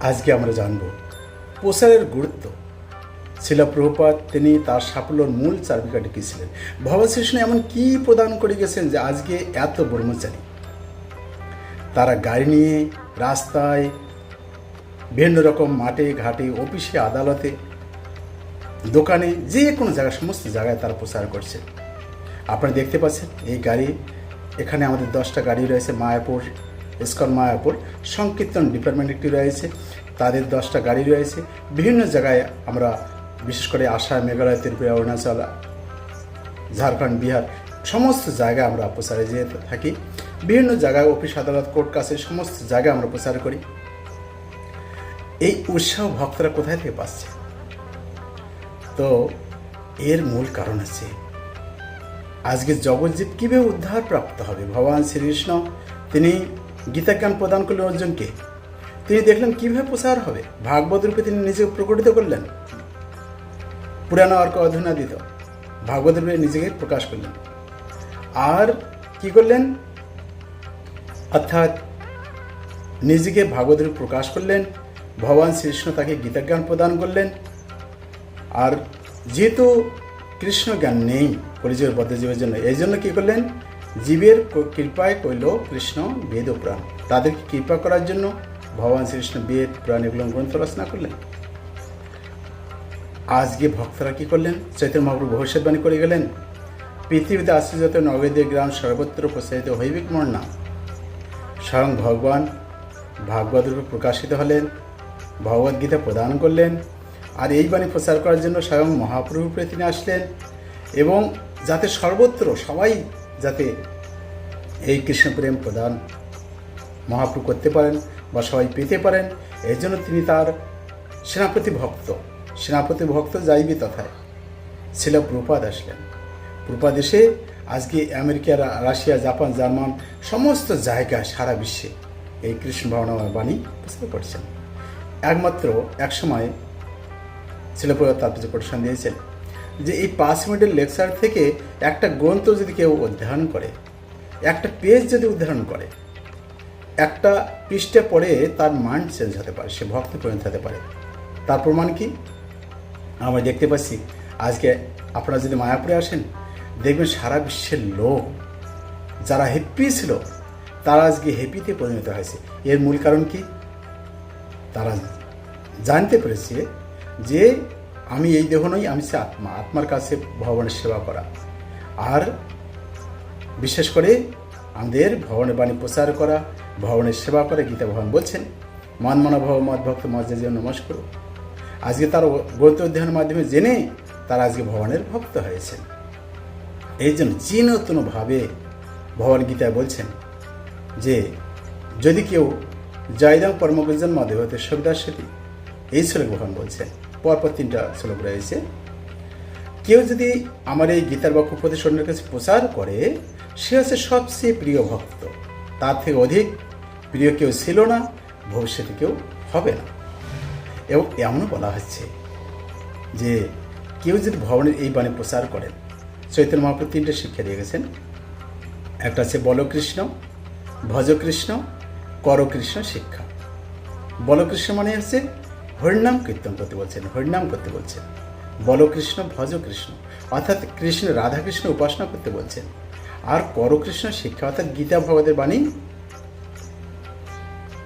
আজকে আমরা জানব। প্রসারের গুরুত্ব। শিলা প্রভুপাত, তিনি তার সাফল্যর মূল চাবিকাঠি কী ছিলেন? ভবশ্রীষ্ণ এমন কি প্রদান করে গেছেন যে আজকে এত ব্রহ্মচারী? তারা গাড়ি নিয়ে রাস্তায় বিভিন্ন রকম মাঠে, ঘাটে, অফিসে, আদালতে, দোকানে, যে কোনো জায়গায়, সমস্ত জায়গায় তারা প্রচার করছে। আপনারা দেখতে পাচ্ছেন, এই গাড়ি, এখানে আমাদের দশটা গাড়ি রয়েছে, মায়াপুর ইস্কন মায়াপুর সংকীর্তন ডিপার্টমেন্ট একটি রয়েছে, তাদের দশটা গাড়ি রয়েছে। বিভিন্ন জায়গায় আমরা বিশেষ করে আসাম, মেঘালয়, ত্রিপুরা, অরুণাচল, ঝাড়খণ্ড, বিহার সমস্ত জায়গায় আমরা প্রচারে যেয়ে থাকি। বিভিন্ন জায়গায় অফিস, আদালত, কোর্ট, কাছে সমস্ত জায়গায় আমরা প্রচার করি। এই উৎসাহ ভক্তরা কোথায় থেকে পাচ্ছে? তো এর মূল কারণ আছে আজকে জগজ্জীব কীভাবে উদ্ধার প্রাপ্ত হবে? ভগবান শ্রীকৃষ্ণ, তিনি গীতাজ্ঞান প্রদান করলেন অর্জুনকে। তিনি দেখলেন কীভাবে প্রসার হবে। ভাগবত রূপে তিনি নিজেকে প্রকটিত করলেন। পুরানো অর্ক অধুনা দিত ভাগবত রূপে নিজেকে প্রকাশ করলেন। আর কি করলেন? অর্থাৎ নিজেকে ভাগবত রূপে প্রকাশ করলেন। ভগবান শ্রীকৃষ্ণ তাকে গীতাজ্ঞান প্রদান করলেন। আর যেহেতু কৃষ্ণ জ্ঞান নেই পরিচয় বদ্ধজীবের জন্য, এই জন্য কী করলেন? জীবের কৃপায় কইল কৃষ্ণ বেদ প্রাণ। তাদেরকে কৃপা করার জন্য ভগবান শ্রীকৃষ্ণ বেদ, প্রাণ এগুলো গ্রন্থ রচনা করলেন? আজকে ভক্তরা কি করলেন? চৈতন্য মহাপ্রভু ভবিষ্যৎবাণী করে গেলেন, পৃথিবীতে আশ্চর্যত নগদীয় গ্রাম সর্বত্র প্রসারিত হইবে মোর নাম স্বয়ং ভগবান ভাগবত রূপে প্রকাশিত হলেন ভগবদ্গীতা প্রদান করলেন, আর এই বাণী প্রচার করার জন্য স্বয়ং মহাপ্রভুপে তিনি আসলেন এবং যাতে সর্বত্র সবাই যাতে এই কৃষ্ণপ্রেম প্রদান মহাপ্রভু করতে পারেন বা সবাই পেতে পারেন এই জন্য তিনি তার সেনাপতি ভক্ত। সেনাপতি ভক্ত যাইবে তথায়। ছিল প্রপাদ আসলেন। প্রপাদ এসে আজকে আমেরিকা, রাশিয়া, জাপান, জার্মান সমস্ত জায়গায় সারা বিশ্বে এই কৃষ্ণ ভাবনাময় বাণী প্রচার করছেন। একমাত্র এক একসময় শিলপ্রপাত তাৎপর্য প্রদর্শন দিয়েছেন যে এই পাঁচ মিনিটের লেকচার থেকে একটা গ্রন্থ যদি কেউ অধ্যয়ন করে, একটা পেজ যদি উদাহরণ করে, একটা পৃষ্ঠে পড়ে তার মাইন্ড চেঞ্জ হতে পারে, সে ভক্ত পরিণত হতে পারে। তার প্রমাণ কি? আমরা দেখতে পাচ্ছি, আজকে আপনারা যদি মায়াপুরে আসেন, দেখবেন সারা বিশ্বের লোক যারা হ্যাপি ছিল, তারা আজকে হ্যাপিতে পরিণত হয়েছে। এর মূল কারণ কি? তারা জানতে পেরেছে যে আমি এই দেহ নই, আমি সে আত্মা। আত্মার কাছে ভগবানের সেবা করা। আর বিশেষ করে আমাদের ভগবানের বাণী প্রচার করা, ভগবানের সেবা করা, গীতা ভগবান বলছেন, মন মন মদ ভক্ত মজ্জা জীবন নমস্কার আজকে তার গ্রন্থ অধ্যয়নের মাধ্যমে জেনে তারা আজকে ভগবানের ভক্ত হয়েছেন। এই জন্য যে নতুনভাবে ভগবান গীতায় বলছেন যে, যদি কেউ জয়দাম পরমবিজন মদে হতে সবিদার সাথী এই ভগবান বলছেন পরপর তিনটা শ্লোক রয়েছে কেউ যদি আমার এই গীতার বাক্য উপদেশ অন্যের কাছে প্রচার করে, সে হচ্ছে সবচেয়ে প্রিয় ভক্ত। তার থেকে অধিক প্রিয় কেউ ছিল না, ভবিষ্যতে কেউ হবে না। এবং এমনও বলা হচ্ছে যে, কেউ যদি ভবনের এই বাণী প্রচার করেন চৈতন্য মহাপ্রভু তিনটে শিক্ষা দিয়ে গেছেন। একটা হচ্ছে বলকৃষ্ণ, ভজকৃষ্ণ, করকৃষ্ণ শিক্ষা। বলকৃষ্ণ মানে হচ্ছে হরিনাম কীর্তন করতে বলছেন, হরিনাম করতে বলছেন। বলকৃষ্ণ ভজ কৃষ্ণ অর্থাৎ কৃষ্ণ, রাধাকৃষ্ণ উপাসনা করতে বলছেন। আর করকৃষ্ণ শিক্ষা, অর্থাৎ গীতা ভগবতের বাণী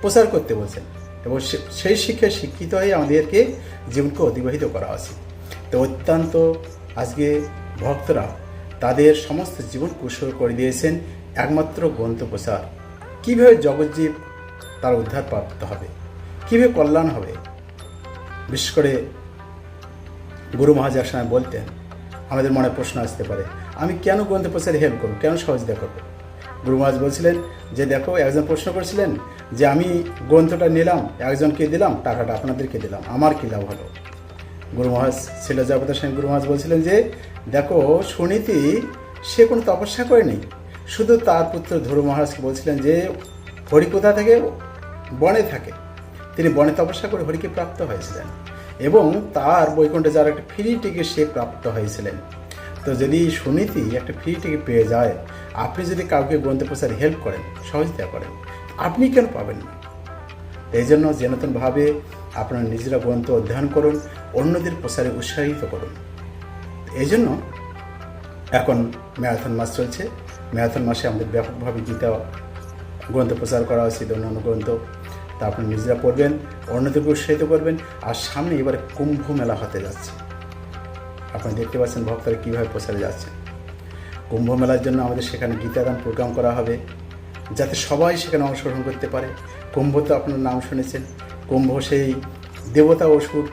প্রচার করতে বলছেন। এবং সেই শিক্ষায় শিক্ষিত হয়ে আমাদেরকে জীবনকে অতিবাহিত করা উচিত তো অত্যন্ত আজকে ভক্তরা তাদের সমস্ত জীবন কুশল করে দিয়েছেন, একমাত্র গ্রন্থ প্রচার। কীভাবে জগজ্জীব তার উদ্ধার প্রাপ্ত হবে? কীভাবে কল্যাণ হবে? বিশেষ করে গুরু মহারাজ এক সময় বলতেন, আমাদের মনে প্রশ্ন আসতে পারে, আমি কেন গ্রন্থ প্রচারে হেল্প করব? কেন সহযোগিতা করব? গুরু মহাজ বলছিলেন যে, দেখো, একজন প্রশ্ন করেছিলেন যে, আমি গ্রন্থটা নিলাম, একজনকে দিলাম, টাকাটা আপনাদেরকে দিলাম, আমার কী লাভ হলো? গুরু মহারাজ ছিল জগতের সেন গুরু মহারাজ বলছিলেন যে, দেখো, সুনীতি, সে কোনো তপস্যা করেনি। শুধু তার পুত্র ধ্রুব মহারাজকে বলছিলেন যে, হরি কোথা থেকে? বনে থাকে। তিনি বনে তপস্যা করে হরিকে প্রাপ্ত হয়েছিলেন। এবং তার বৈকুণ্ঠে যার একটা ফ্রি টিকিট সে প্রাপ্ত হয়েছিলেন। তো যদি সুনীতি একটা ফ্রি টিকিট পেয়ে যায়, আপনি যদি কাউকে গ্রন্থ প্রচারে হেল্প করেন, সহযোগিতা করেন, আপনি কেন পাবেন না? এই জন্য যে নতুনভাবে আপনারা নিজেরা গ্রন্থ অধ্যয়ন করুন, অন্যদের প্রসারে উৎসাহিত করুন। এই জন্য এখন ম্যারাথন মাস চলছে। ম্যারাথন মাসে আমাদের ব্যাপকভাবে গীতা গ্রন্থ প্রচার করা উচিত অন্যান্য গ্রন্থ। তা আপনি নিজেরা পড়বেন অন্যদেরকে উৎসাহিত করবেন, আর সামনে এবারে কুম্ভ মেলা হতে যাচ্ছে। আপনি দেখতে পাচ্ছেন ভক্তরা কীভাবে প্রচারে যাচ্ছে। কুম্ভ মেলার জন্য আমাদের সেখানে গীতাদান প্রোগ্রাম করা হবে, যাতে সবাই সেখানে অংশগ্রহণ করতে পারে। কুম্ভ তো আপনার নাম শুনেছেন, কুম্ভ সেই দেবতা অসুর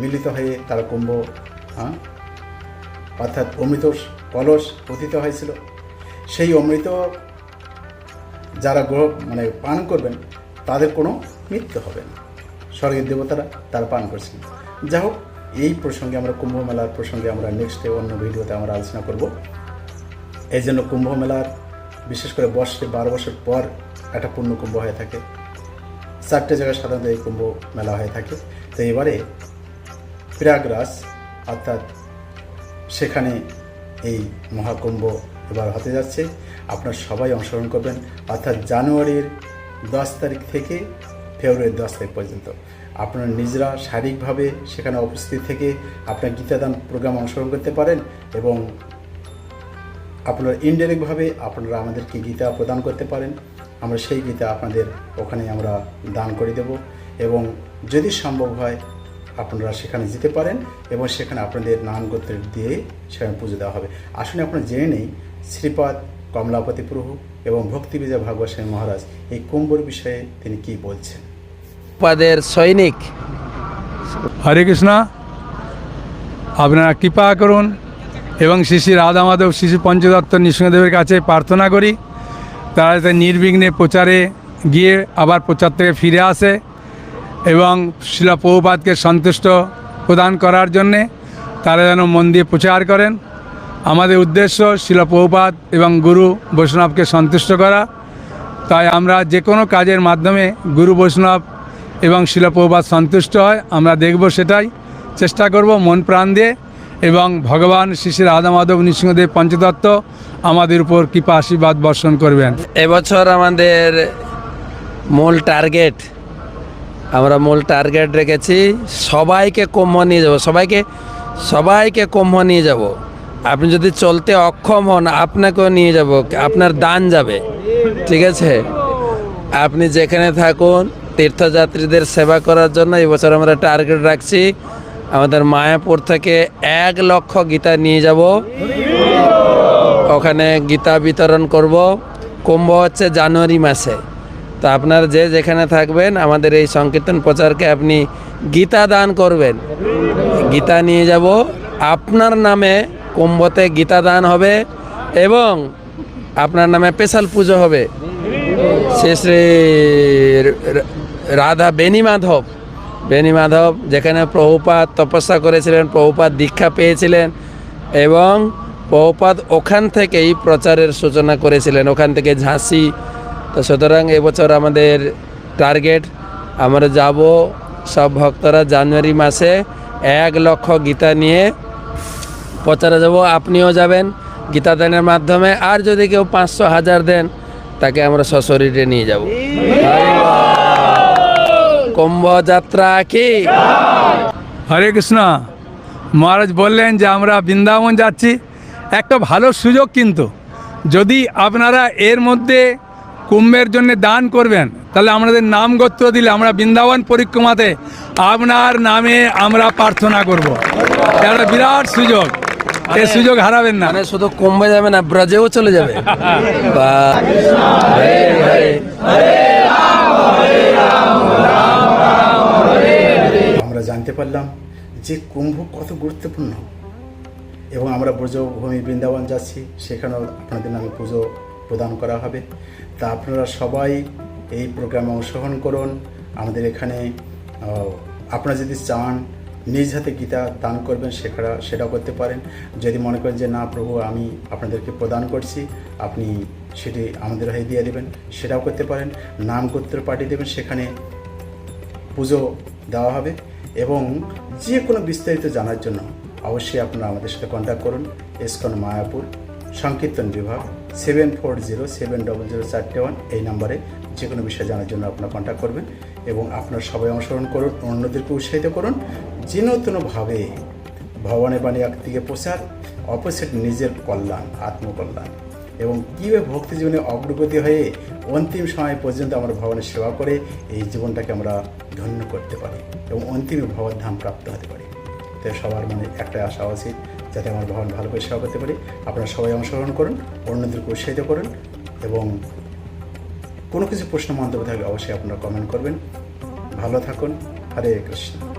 মিলিত হয়ে তারা কুম্ভ হ্যাঁ অর্থাৎ অমৃত কলস পতিত হয়েছিল। সেই অমৃত যারা গ্রহ মানে পান করবেন তাদের কোনো মৃত্যু হবে না। স্বর্গের দেবতারা তারা পান করছেন। যাই হোক, এই প্রসঙ্গে আমরা কুম্ভ মেলার প্রসঙ্গে আমরা নেক্সটে অন্য ভিডিওতে আমরা আলোচনা করব। এই জন্য কুম্ভ মেলার, বিশেষ করে বর্ষে বারো বছর পর একটা পূর্ণ কুম্ভ হয়ে থাকে। চারটে জায়গায় সাধারণত এই কুম্ভ মেলা হয়ে থাকে। তো এবারে প্রয়াগরাজ, অর্থাৎ সেখানে এই মহাকুম্ভ এবার হতে যাচ্ছে। আপনারা সবাই অংশগ্রহণ করবেন। অর্থাৎ জানুয়ারির দশ তারিখ থেকে ফেব্রুয়ারির দশ তারিখ পর্যন্ত। আপনারা নিজেরা শারীরিকভাবে সেখানে উপস্থিত থেকে আপনার গীতাদান প্রোগ্রাম অংশগ্রহণ করতে পারেন এবং আপনারা ইনডাইরেক্টভাবে আপনারা আমাদেরকে গীতা প্রদান করতে পারেন। আমরা সেই গীতা আপনাদের ওখানে আমরা দান করে দেব এবং যদি সম্ভব হয় আপনারা সেখানে যেতে পারেন এবং সেখানে আপনাদের নাম গোত্রের দিয়ে সেখানে পুজো দেওয়া হবে। আসলে আপনারা জেনে নেই, শ্রীপাদ কমলাপতি প্রভু এবং ভক্তি বিজয় ভাগবত স্বামী মহারাজ এই কুম্ভর বিষয়ে তিনি কি বলছেন? পদের সৈনিক। হরে কৃষ্ণ আপনারা কৃপা করুন এবং শ্রী শ্রী রাধা মাধব শিশু পঞ্চদত্ত নৃসিংহদেবের কাছে প্রার্থনা করি। তারা যাতে নির্বিঘ্নে প্রচারে গিয়ে আবার প্রচার থেকে ফিরে আসে এবং শিলা প্রভুপাতকে সন্তুষ্ট প্রদান করার জন্যে তারা যেন মন দিয়ে প্রচার করেন। আমাদের উদ্দেশ্য শিলা প্রভুপাত এবং গুরু বৈষ্ণবকে সন্তুষ্ট করা। তাই আমরা যে কোনো কাজের মাধ্যমে গুরু বৈষ্ণব এবং শিলপ্রপাত সন্তুষ্ট হয়, আমরা দেখব সেটাই। চেষ্টা করব মন প্রাণ দিয়ে এবং ভগবান শিশির শ্রী রাধা মাধব নৃসিংহদেব পঞ্চতত্ত্ব আমাদের উপর কৃপা আশীর্বাদ বর্ষণ করবেন। এবছর আমাদের মূল টার্গেট, আমরা মূল টার্গেট রেখেছি, সবাইকে কুম্ভ নিয়ে যাব, সবাইকে সবাইকে কুম্ভ নিয়ে যাব। আপনি যদি চলতে অক্ষম হন, আপনাকেও নিয়ে যাব। আপনার দান যাবে। ঠিক আছে? আপনি যেখানে থাকুন, তীর্থযাত্রীদের সেবা করার জন্য এবছর আমরা টার্গেট রাখছি। আমাদের মায়াপুর থেকে এক লক্ষ গীতা নিয়ে যাব। ওখানে গীতা বিতরণ করব। কুম্ভ হচ্ছে জানুয়ারি মাসে। তো আপনার যে যেখানে থাকবেন, আমাদের এই সংকীর্তন প্রচারকে আপনি গীতা দান করবেন। গীতা নিয়ে যাব। আপনার নামে কুম্ভতে গীতা দান হবে এবং আপনার নামে স্পেশাল পুজো হবে। শ্রী শ্রী রাধা বেণী মাধব বেণী মাধব যেখানে প্রভুপাত তপস্যা করেছিলেন প্রভুপাত দীক্ষা পেয়েছিলেন এবং প্রভুপাত ওখান থেকেই প্রচারের সূচনা করেছিলেন। ওখান থেকে ঝাঁসি। তো সুতরাং এবছর আমাদের টার্গেট, আমরা যাব সব ভক্তরা জানুয়ারি মাসে এক লক্ষ গীতা নিয়ে প্রচারে যাব, আপনিও যাবেন গীতা দানের মাধ্যমে। আর যদি কেউ পাঁচশো হাজার দেন, তাকে আমরা সশরীরে নিয়ে যাব। কুম্ভ যাত্রা কি? হরে কৃষ্ণ। মহারাজ বললেন যে, আমরা বৃন্দাবন যাচ্ছি। একটা ভালো সুযোগ কিন্তু, যদি আপনারা এর মধ্যে কুম্ভের জন্য দান করবেন, তাহলে আমাদের নাম গোত্র দিলে আমরা বৃন্দাবন পরিক্রমাতে আপনার নামে আমরা প্রার্থনা করব। এটা বিরাট সুযোগ। এই সুযোগ হারাবেন না। মানে শুধু কুম্ভে যাবে না ব্রজেও চলে যাবে। বা হরে হরে আমরা জানতে পারলাম যে কুম্ভ কত গুরুত্বপূর্ণ। এবং আমরা ব্রজভূমি বৃন্দাবন যাচ্ছি সেখানেও আপনাদের নামে পুজো প্রদান করা হবে। তা আপনারা সবাই এই প্রোগ্রামে অংশগ্রহণ করুন। আমাদের এখানে আপনারা যদি চান নিজ হাতে গীতা দান করবেন সেটা সেটাও করতে পারেন। যদি মনে করেন যে, না, প্রভু, আমি আপনাদেরকে প্রদান করছি, আপনি সেটি আমাদের হয়ে দিয়ে দেবেন, সেটাও করতে পারেন। নাম গোত্র পাঠিয়ে দেবেন, সেখানে পুজো দেওয়া হবে এবং যে কোনো বিস্তারিত জানার জন্য অবশ্যই আপনারা আমাদের সাথে কন্ট্যাক্ট করুন। এসকন মায়াপুর, সংকীর্তন বিভাগ seven four zero seven double zero চারটে ওয়ান এই নাম্বারে যে কোনো বিষয় জানার জন্য আপনারা কন্ট্যাক্ট করবেন এবং আপনার সবাই অংশগ্রহণ করুন অন্যদেরকে উৎসাহিত করুন। যে নতুনভাবে ভগবানের বাণী একদিকে প্রচার অপোজিট নিজের কল্যাণ, আত্মকল্যাণ। এবং কীভাবে ভক্তি জীবনে অগ্রগতি হয়ে অন্তিম সময় পর্যন্ত আমরা ভগবানের সেবা করে এই জীবনটাকে আমরা ধন্য করতে পারি এবং অন্তিমে ভগবত ধাম প্রাপ্ত হতে পারি। তাই সবার মনে একটাই আশা উচিত যাতে আমার ভগবান ভালো করে সেবা করতে পারি। আপনারা সবাই অংশগ্রহণ করুন, অন্যদেরকে উৎসাহিত করুন এবং কোনো কিছু প্রশ্ন, মন্তব্য থাকলে অবশ্যই আপনারা কমেন্ট করবেন। ভালো থাকুন। হরে কৃষ্ণ।